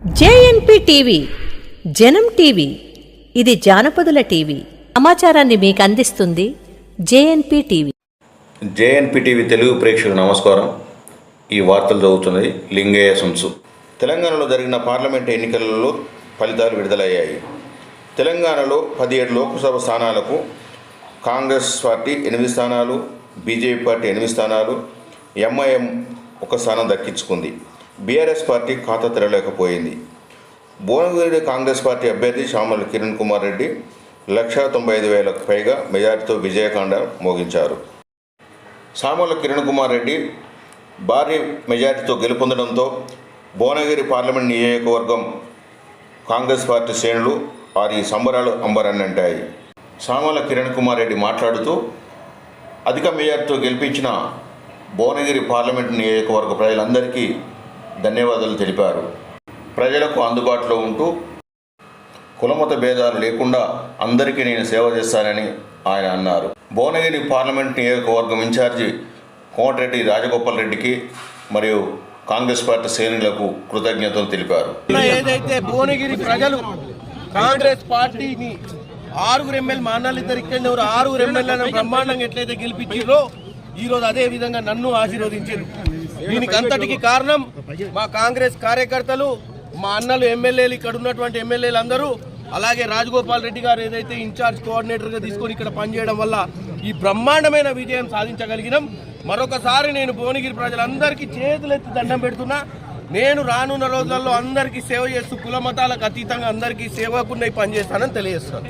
JNP TV జనం TV ఇది జానపదుల TV. సమాచారాన్ని మీకు అందిస్తుంది JNP TV. JNP TV Telugu ప్రేక్షకులు నమస్కారం. ఈ వార్తలు చదువుతున్నది లింగయ్య సుంసు. తెలంగాణలో జరిగిన పార్లమెంట్ ఎన్నికలలో ఫలితాలు విడుదలయ్యాయి. తెలంగాణలో పదిహేడు లోక్సభ స్థానాలకు కాంగ్రెస్ పార్టీ ఎనిమిది స్థానాలు బీజేపీ పార్టీ ఎనిమిది స్థానాలు ఎంఐఎం ఒక స్థానం దక్కించుకుంది. బీఆర్ఎస్ పార్టీ ఖాతా తెరలేకపోయింది భువనగిరి కాంగ్రెస్ పార్టీ అభ్యర్థి శ్యామల కిరణ్ కుమార్ రెడ్డి లక్ష తొంభై ఐదు వేలకు పైగా మెజారిటీతో విజయకాండ మోగించారు. సామల కిరణ్ కుమార్ రెడ్డి భారీ మెజారిటీతో గెలుపొందడంతో భువనగిరి పార్లమెంట్ నియోజకవర్గం కాంగ్రెస్ పార్టీ శ్రేణులు వారి సంబరాలు అంబరన్నంటాయి సామల కిరణ్ కుమార్ రెడ్డి మాట్లాడుతూ అధిక మెజార్టీతో గెలిపించిన భువనగిరి పార్లమెంట్ నియోజకవర్గ ప్రజలందరికీ ధన్యవాదాలు తెలిపారు. ప్రజలకు అందుబాటులో ఉంటూ కులమత భేదాలు లేకుండా అందరికీ నేను సేవ చేస్తానని ఆయన అన్నారు. భువనగిరి పార్లమెంట్ నియోజకవర్గం ఇన్ఛార్జి కోమటిరెడ్డి రాజగోపాల్ రెడ్డికి మరియు కాంగ్రెస్ పార్టీ శ్రేణులకు కృతజ్ఞతలు తెలిపారు. ఏదైతే భువనగిరి ప్రజలు కాంగ్రెస్ పార్టీని ఆరుగురు ఎమ్మెల్యే మా అన్నలు ఇద్దరు ఇక్కడ ఎవరు ఆరుగురు ఎమ్మెల్యేలను బ్రహ్మాండంగా ఎట్లయితే గెలిపించారో ఈరోజు అదే విధంగా నన్ను ఆశీర్వదించారు దీనికి అంతటికి కారణం మా కాంగ్రెస్ కార్యకర్తలు మా అన్నలు ఎమ్మెల్యేలు ఇక్కడ ఉన్నటువంటి ఎమ్మెల్యేలు అందరూ అలాగే రాజగోపాల్ రెడ్డి గారు ఏదైతే ఇన్ఛార్జ్ కోఆర్డినేటర్గా తీసుకొని ఇక్కడ పనిచేయడం వల్ల ఈ బ్రహ్మాండమైన విజయం సాధించగలిగినాం. మరొకసారి నేను భువనగిరి ప్రజలందరికీ చేతులెత్తి దండం పెడుతున్నా. నేను రానున్న రోజుల్లో అందరికీ సేవ చేస్తూ కుల మతాలకు అతీతంగా అందరికీ సేవకుండా పనిచేస్తానని తెలియజేస్తాను.